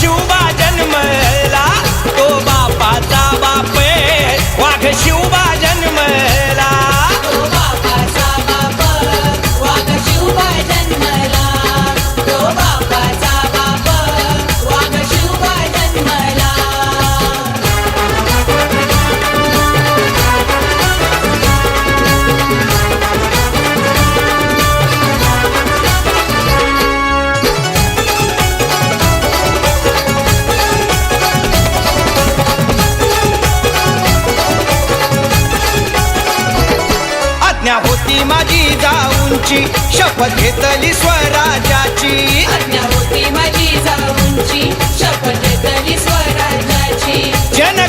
chuva de होती माझी जाऊंची. शपथ घेतली स्वराजाची होती माझी जाऊंची. शपथ घेतली स्वराजाची जन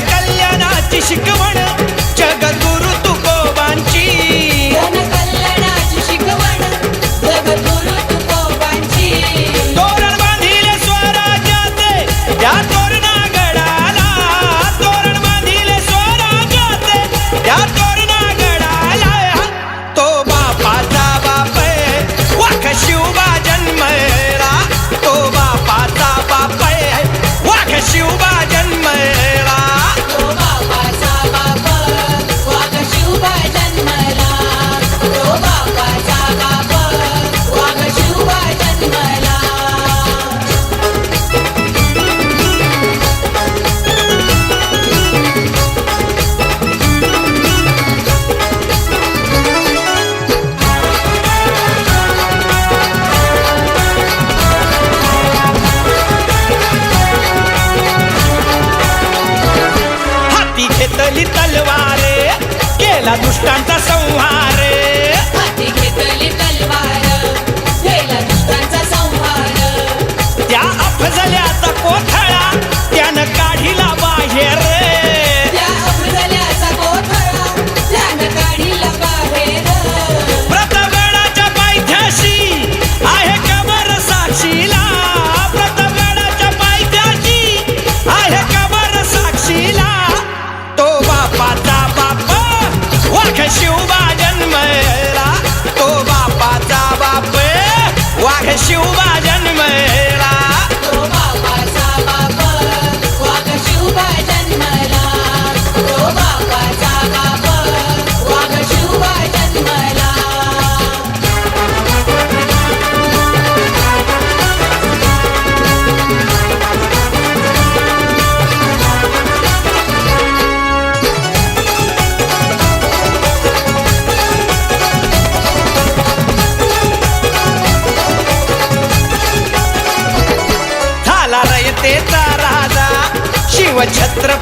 la luz canta son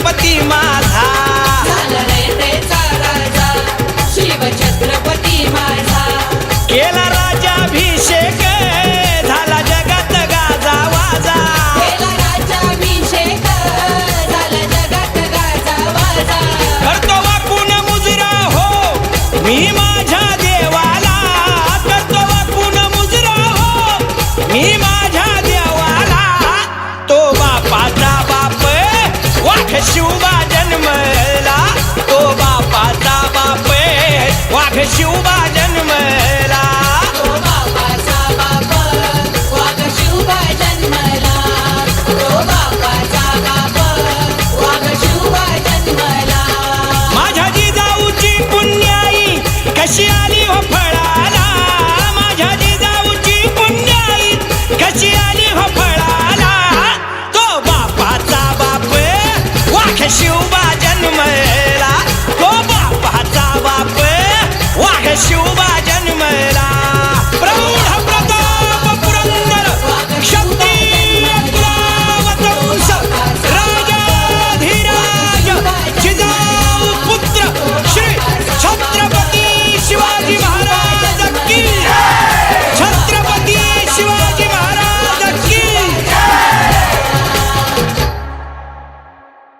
Ganpati माझा. No man.